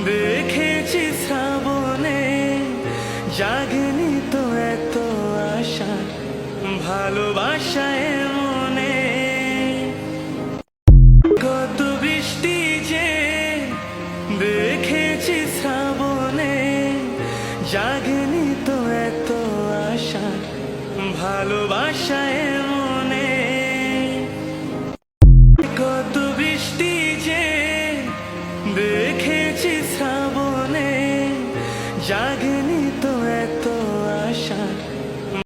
দেখেছি শ্রাবণে, জাগেনি তো এত আশা ভালোবাসায় মনে কত বৃষ্টি যে দেখেছি শ্রাবণে, জাগেনি তো এত আশা ভালোবাসায় শ্রাবণে জাগেনি তো